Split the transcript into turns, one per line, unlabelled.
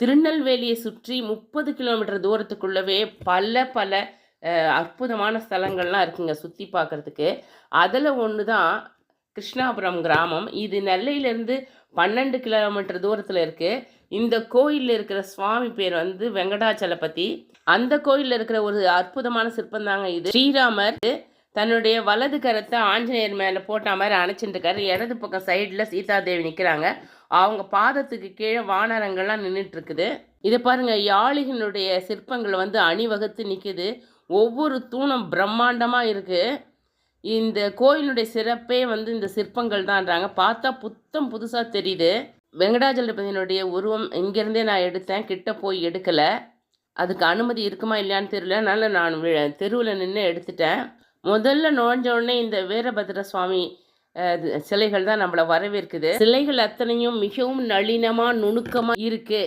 திருநெல்வேலியை சுற்றி முப்பது கிலோமீட்டர் தூரத்துக்குள்ளவே பல பல அற்புதமான ஸ்தலங்கள்லாம் இருக்குங்க சுற்றி பார்க்குறதுக்கு. அதில் ஒன்று தான் கிருஷ்ணாபுரம் கிராமம். இது நெல்லையிலேருந்து பன்னெண்டு கிலோமீட்டர் தூரத்தில் இருக்குது இந்த கோயிலில் இருக்கிற சுவாமி பேர் வந்து வெங்கடாச்சலபதி. அந்த கோயிலில் இருக்கிற ஒரு அற்புதமான சிற்பம் தாங்க இது. ஸ்ரீராமர் தன்னுடைய வலது கரத்தை ஆஞ்சநேயர் மேலே போட்ட மாதிரி அணைச்சிட்டு இருக்காரு. இடது பக்கம் சைடில் சீதாதேவி நிற்கிறாங்க அவங்க பாதத்துக்கு கீழே வானரங்கள்லாம் நின்றுட்டு இருக்குது இதை பாருங்க யாளிகளுடைய சிற்பங்கள் வந்து அணிவகுத்து நிற்குது ஒவ்வொரு தூணும் பிரம்மாண்டமாக இருக்குது இந்த கோயிலுடைய சிறப்பே வந்து இந்த சிற்பங்கள் தான்றாங்க பார்த்தா புத்தம் புதுசாக தெரியுது. வெங்கடாஜலபதியினுடைய உருவம் இங்கேருந்தே நான் எடுத்தேன் கிட்ட போய் எடுக்கலை. அதுக்கு அனுமதி இருக்குமா இல்லையான்னு தெரியல. அதனால் நான் தெருவில் நின்று எடுத்துட்டேன். முதல்ல நுழைஞ்ச உடனே இந்த வீரபத்ர சுவாமி சிலைகள் தான் நம்மளை வரவேற்குது. சிலைகள் அத்தனையும் மிகவும் நளினமாக நுணுக்கமாக இருக்குது